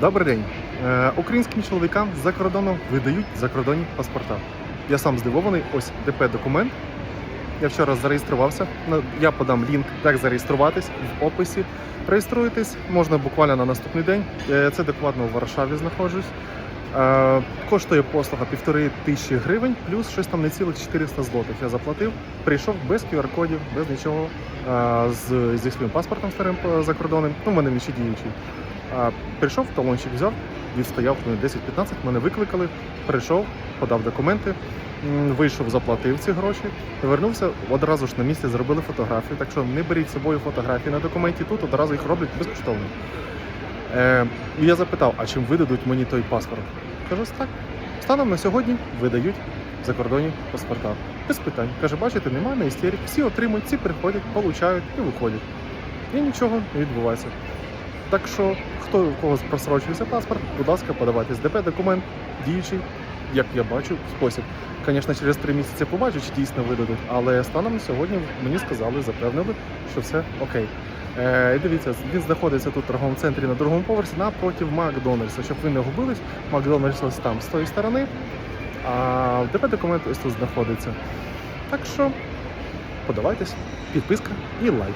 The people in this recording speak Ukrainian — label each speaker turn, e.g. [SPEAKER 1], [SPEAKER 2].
[SPEAKER 1] Добрий день. Е, Українським чоловікам за кордоном видають закордонні паспорта. Я сам здивований. Ось ДП документ. Я вчора зареєструвався. Я подам лінк, як зареєструватись в описі. Реєструєтесь можна буквально на наступний день. Е, Це докладно у Варшаві знаходжусь. Е, Коштує послуга півтори тисячі гривень, плюс щось там не цілих 400 злотих. Я заплатив. Прийшов без QR-кодів, без нічого. З, зі своїм паспортом старим закордонним. Ну, в мене він ще діючий. Прийшов, талончик взяв, відстояв хвилин 10-15, мене викликали, прийшов, подав документи, вийшов, заплатив ці гроші, вернувся одразу ж на місці, зробили фотографію. Так що не беріть з собою фотографії на документі, тут одразу їх роблять безкоштовно. Е, і я запитав, а чим видадуть мені той паспорт? Кажу, так. Станом на сьогодні видають закордонні паспорта. Без питань. Каже, бачите, немає на істерик, всі отримують, всі приходять, получають і виходять. І нічого не відбувається. Так що, хто у когось просрочується паспорт, будь ласка, подавайте ДП документ діючий, як я бачу, спосіб. Звісно, через три місяці побачу, чи дійсно видадуть, але станом на сьогодні мені сказали, запевнили, що все окей. Е, дивіться, він знаходиться тут в торговому центрі на другому поверсі напротив Макдональдса. Щоб ви не губились, Макдональдс ось там з тої сторони, а ДП документ ось тут знаходиться. Так що подавайтесь, підписка і лайк.